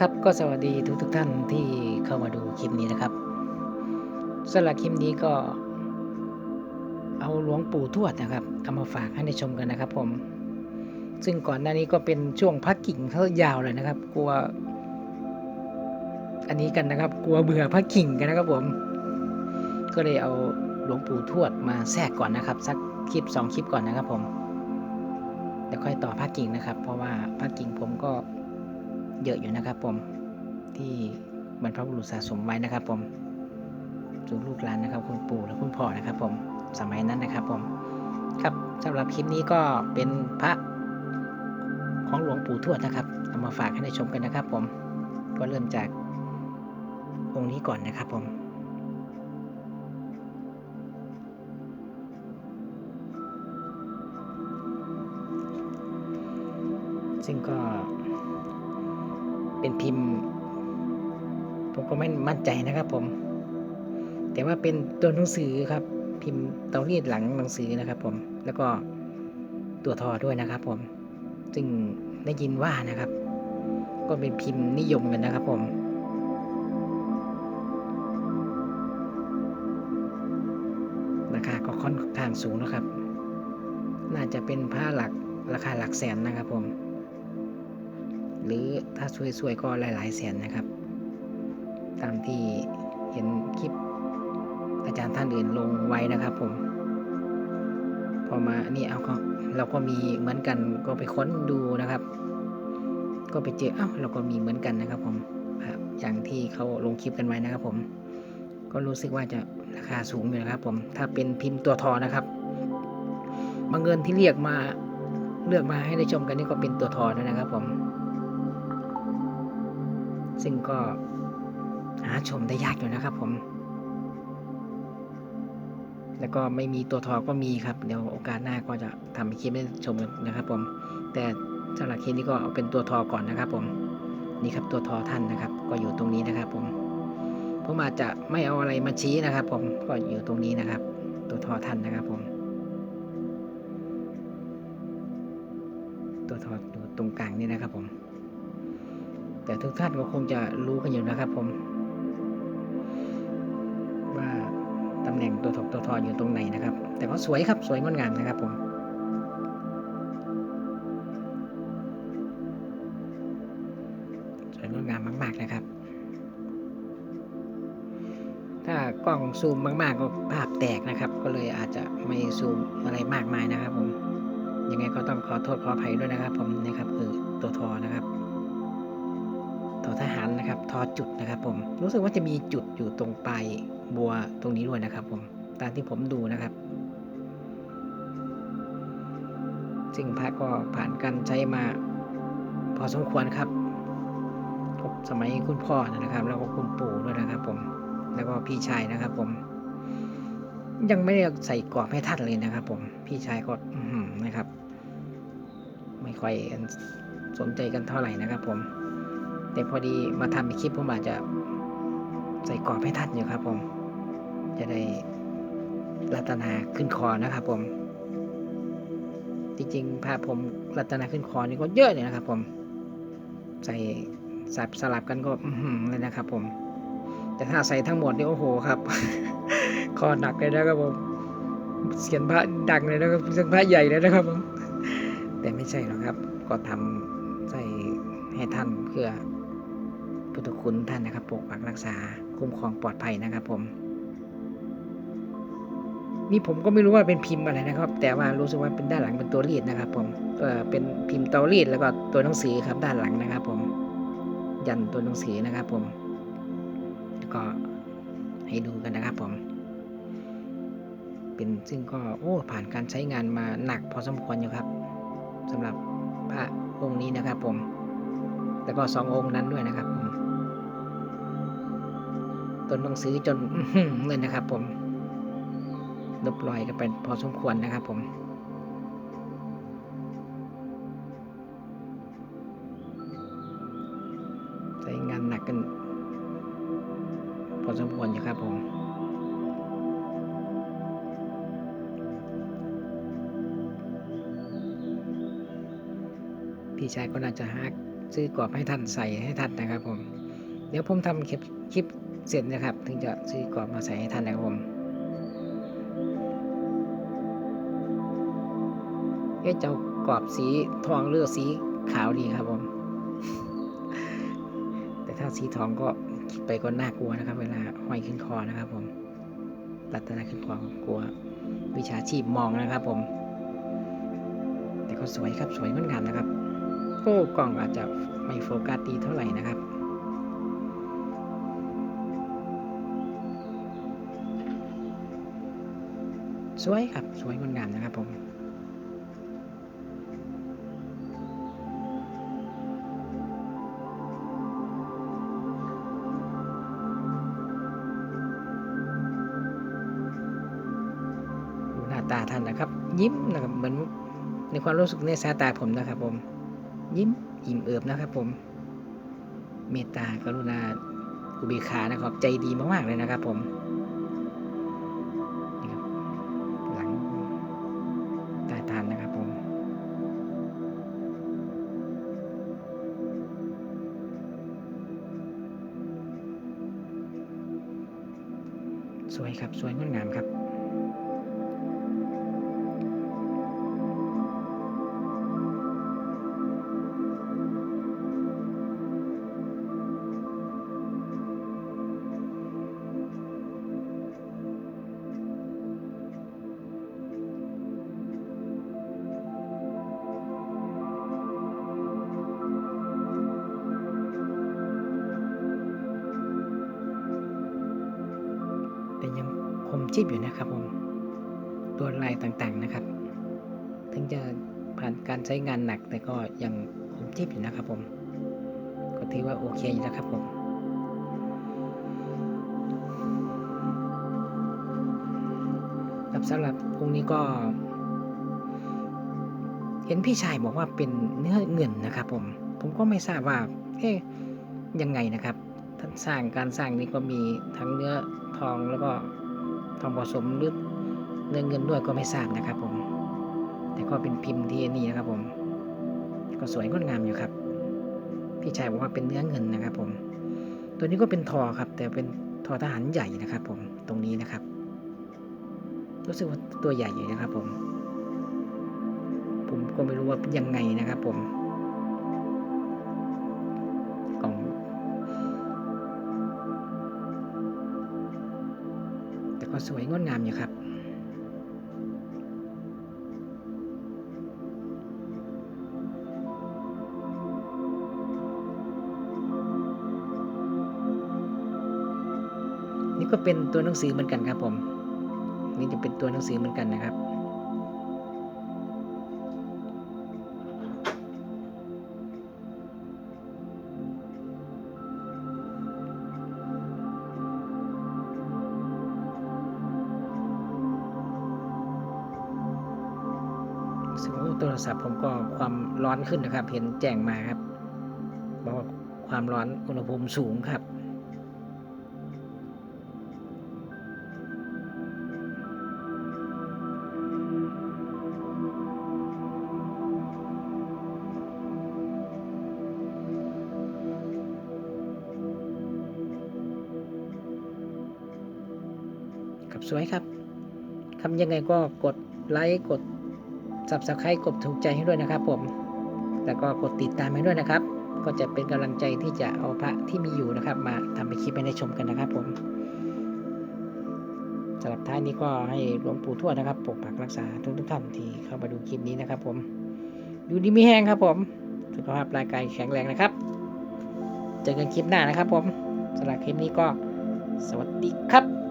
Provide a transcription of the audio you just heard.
ครับก็สวัสดีทุกทุกๆท่านที่เข้ามาดูคลิปนี้นะครับสำหรับคลิปนี้ก็ เอาหลวงปู่ทวดนะครับเอามาฝากให้ได้ชมกันนะครับ ผม ซึ่งก่อนหน้านี้ก็เป็นช่วงพักกิ่งเขายาวเลยนะครับ กลัว อันนี้กันนะครับ กลัวเบื่อพักกิ่งกันนะครับ ผม ก็เลยเอาหลวงปู่ทวดมาแทรกก่อนนะครับ สักคลิปสองคลิปก่อนนะครับ ผมแล้วค่อยต่อพักกิ่งนะครับ เพราะว่าพักกิ่งผมก็ เยอะอยู่นะครับผมที่บรรพบุรุษสะสมไว้นะครับ ผมสู่ลูกหลานนะครับ คุณปู่และคุณพ่อนะครับ ผมสมัยนั้นนะครับผมครับสำหรับคลิปนี้ก็เป็นพระของหลวงปู่ทวดนะครับเอามาฝากให้ได้ชมกันนะครับ ผมก็เริ่มจากองค์นี้ก่อนนะครับผมซึ่งก็ เป็นพิมพ์ ผมก็ไม่มั่นใจนะครับ ผม แต่ว่าเป็นตัวหนังสือครับ พิมพ์เตารีดหลังหนังสือนะครับ ผม แล้วก็ตัวทอด้วยนะครับ ผม ซึ่งได้ยินว่านะครับ ก็เป็นพิมพ์นิยมกันนะครับ ผมราคาก็ค่อนข้างสูงนะครับ น่าจะเป็นผ้าหลักราคาหลักแสนนะครับผม หรือถ้าสวยๆก็หลายๆแสนนะครับ ตามที่เห็นคลิปอาจารย์ท่านอื่นลงไว้นะครับผมพอมานี่เอาก็เราก็มีเหมือนกันก็ไปค้นดูนะครับ ก็ไปเจอเอ้าเราก็มีเหมือนกันนะครับผมครับอย่างที่เขาลงคลิปกันไว้นะครับ ผม ก็รู้สึกว่าจะราคาสูงอยู่นะครับ ผม ถ้าเป็นพิมพ์ตัวทอนะครับบางเงินที่เรียกมาเลือกมาให้ได้ชมกันนี่ก็เป็นตัวทอนะครับ ผม ซึ่งก็หาชมได้ยากอยู่นะครับผม แล้วก็ไม่มีตัวทอก็มีครับ เดี๋ยวโอกาสหน้าก็จะทำคลิปให้ชมกันนะครับผม แต่สำหรับคลิปนี้ก็เอาเป็นตัวทอก่อนนะครับผม นี่ครับตัวทอท่านนะครับ ก็อยู่ตรงนี้นะครับผม ผมอาจจะไม่เอาอะไรมาชี้นะครับ ผม ก็อยู่ตรงนี้นะครับ ตัวทอท่านนะครับผม ตัวทออยู่ตรงกลางนี่นะครับผม แต่ทุกท่านก็คงจะรู้กันอยู่นะครับผม ว่าตำแหน่งตัวถกตัวทออยู่ตรงไหนนะครับ แต่ก็สวยครับสวยงดงามนะครับผมสวยงดงามมาก ๆนะครับ ถ้ากล้องซูมมาก ๆ ก็ภาพแตกนะครับ ก็เลยอาจจะไม่ซูมอะไรมากมายนะครับผมยังไงก็ต้องขอโทษขออภัยด้วยนะครับ ผมนะครับคือตัวทอนะครับ ทอทหารนะครับทอจุดนะครับผมรู้สึกว่าจะมีจุดอยู่ตรงปลายบัวตรงนี้ด้วยนะครับผมตามที่ผมดูนะครับซึ่งพระก็ผ่านการใช้มาพอสมควรครับสมัยคุณพ่อนะครับ แล้วก็คุณปู่ด้วยนะครับ ผม แล้วก็พี่ชายนะครับ ผม ยังไม่ได้ใส่กรอบให้ท่านเลยนะครับ ผม พี่ชายก็นะครับ ไม่ค่อยสนใจกันเท่าไหร่นะครับ ผม แต่พอดีมาทำอีกคลิปผมอาจจะใส่กรอบให้ท่านอยู่ครับผม จะได้รัตนาขึ้นคอนะครับผม จริงๆภาพผมรัตนาขึ้นคอนี่ก็เยอะเลยนะครับผม ใส่สับสลับกันก็อืเลยนะครับผม แต่ถ้าใส่ทั้งหมดนี่โอ้โหครับ คอหนักเลยนะครับผมเสียนพระดังเลยนะครับเสียนพระใหญ่เลยนะครับผม แต่ไม่ใช่หรอกครับ ก็ทำใส่ให้ท่านเพื่อ พุทธคุณท่านนะครับปกปักรักษาคุ้มครองปลอดภัยนะครับ ผม นี่ผมก็ไม่รู้ว่าเป็นพิมพ์อะไรนะครับ แต่ว่ารู้สึกว่าเป็นด้านหลังเป็นตัวรีดนะครับ ผมก็เป็นพิมพ์เตารีดแล้วก็ตัวหนังสือครับด้านหลังนะครับ ผม ยันตัวหนังสือนะครับ ผมก็ให้ดูกันนะครับ ผม เป็นซึ่งก็โอ้ผ่านการใช้งานมาหนักพอสมควรอยู่ครับสำหรับพระองค์นี้นะครับ ผม แล้วก็สององค์นั้นด้วยนะครับผม ต้นหนังสือจนเลยนะครับผมลบรอยกันไปพอสมควรนะครับผมใช้งานหนักกันพอสมควรอยู่ครับผมพี่ชายก็น่าจะหาซื้อกรอบให้ท่านใส่ให้ท่านนะครับผม เดี๋ยวผมทำคลิป เสร็จนะครับ ถึงจะซื้อกรอบมาใส่ให้ท่านนะครับผมเอ๊ะเจ้ากรอบสีทองหรือสีขาวดีครับผม แต่ถ้าสีทองก็คิดไปก็น่ากลัวนะครับ เวลาห้อยขึ้นคอนะครับ ผมรัตนาขึ้นคอกลัว วิชาชีพมองนะครับ ผม แต่ก็สวยครับสวยงดงามนะครับโอ้กล้องอาจจะไม่โฟกัสดีเท่าไหร่นะครับ สวยครับ สวยงดงามนะครับผมหน้าตาท่านนะครับ ยิ้มนะครับเหมือนในความรู้สึกในสายตาผมนะครับ ผม ยิ้มอิ่มเอิบนะครับ ผม เมตตากรุณาอุเบกขานะครับ ใจดีมากๆเลยนะครับ ผม สวยครับ สวยงดงามครับ คมชีพอยู่นะครับผมตัวลายต่างๆนะครับ ถึงจะผ่านการใช้งานหนักแต่ก็ยังคมชีพอยู่นะครับผมก็ถือว่าโอเคอยู่นะครับผมสำหรับพรุ่งนี้ก็ เห็นพี่ชายบอกว่าเป็นเนื้อเงินนะครับผม ผมก็ไม่ทราบว่า เอ๊ะยังไงนะครับ ท่านสร้างการสร้างนี้ก็มีทั้งเนื้อทองแล้วก็ ทองผสมหรือเนื้อเงินด้วยก็ไม่ทราบนะครับผม แต่ก็เป็นพิมพ์ที่นี่นะครับผม ก็สวยงดงามอยู่ครับ พี่ชายบอกว่าเป็นเนื้อเงินนะครับผม ตัวนี้ก็เป็นทอครับ แต่เป็นทอทหารใหญ่นะครับ ผมตรงนี้นะครับ รู้สึกว่าตัวใหญ่อยู่นะครับผม ผมก็ไม่รู้ว่าเป็นยังไงนะครับผม สวยงดงามอยู่ครับ นี่ก็เป็นตัวหนังสือเหมือนกันครับผม นี่จะเป็นตัวหนังสือเหมือนกันนะครับ โทรศัพท์ผมก็ความร้อนขึ้นนะครับ เห็นแจ้งมาครับบอกว่าความร้อนอุณหภูมิสูงครับ ครับสวยครับทำยังไงก็กดไลค์กด subscribe กดถูกใจให้ด้วยนะครับผม แล้วก็กดติดตามให้ด้วยนะครับ ก็จะเป็นกำลังใจที่จะเอาพระที่มีอยู่นะครับ มาทำเป็นคลิปให้ได้ชมกันนะครับผมสำหรับท้ายนี้ก็ให้หลวงปู่ทวดนะครับปกปักรักษาทุกทุกท่านที่เข้ามาดูคลิปนี้นะครับ ผมอยู่ดีมีแห้งครับผม สุขภาพร่างกายแข็งแรงนะครับ เจอกันคลิปหน้านะครับผมสำหรับคลิปนี้ก็สวัสดีครับ